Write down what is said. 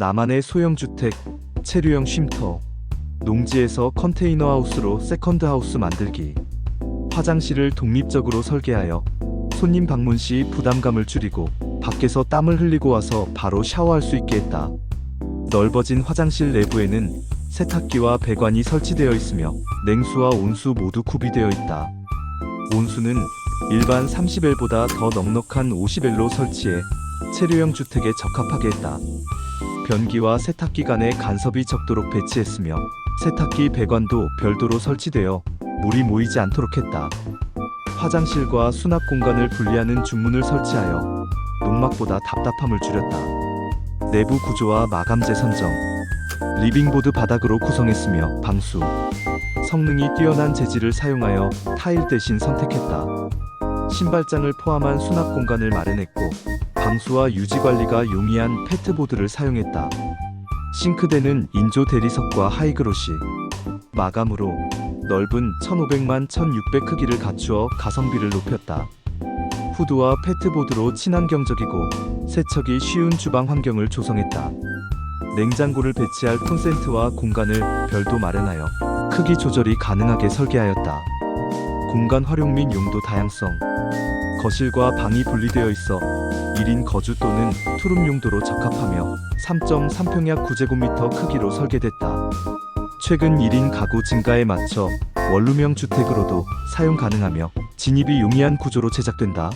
나만의 소형 주택, 체류형 쉼터, 농지에서 컨테이너 하우스로 세컨드 하우스 만들기. 화장실을 독립적으로 설계하여 손님 방문 시 부담감을 줄이고 밖에서 땀을 흘리고 와서 바로 샤워할 수 있게 했다. 넓어진 화장실 내부에는 세탁기와 배관이 설치되어 있으며 냉수와 온수 모두 구비되어 있다. 온수는 일반 30L보다 더 넉넉한 50L로 설치해 체류형 주택에 적합하게 했다. 변기와 세탁기 간에 간섭이 적도록 배치했으며 세탁기 배관도 별도로 설치되어 물이 모이지 않도록 했다. 화장실과 수납 공간을 분리하는 중문을 설치하여 농막보다 답답함을 줄였다. 내부 구조와 마감재 선정, 리빙보드 바닥으로 구성했으며 방수, 성능이 뛰어난 재질을 사용하여 타일 대신 선택했다. 신발장을 포함한 수납 공간을 마련했고 방수와 유지 관리가 용이한 페트보드를 사용했다. 싱크대는 인조 대리석과 하이그로시, 마감으로 넓은 1500만 1600 크기를 갖추어 가성비를 높였다. 후드와 페트보드로 친환경적이고 세척이 쉬운 주방 환경을 조성했다. 냉장고를 배치할 콘센트와 공간을 별도 마련하여 크기 조절이 가능하게 설계하였다. 공간 활용 및 용도 다양성. 거실과 방이 분리되어 있어 1인 거주 또는 투룸 용도로 적합하며 3.3평약 9제곱미터 크기로 설계됐다. 최근 1인 가구 증가에 맞춰 원룸형 주택으로도 사용 가능하며 진입이 용이한 구조로 제작된다.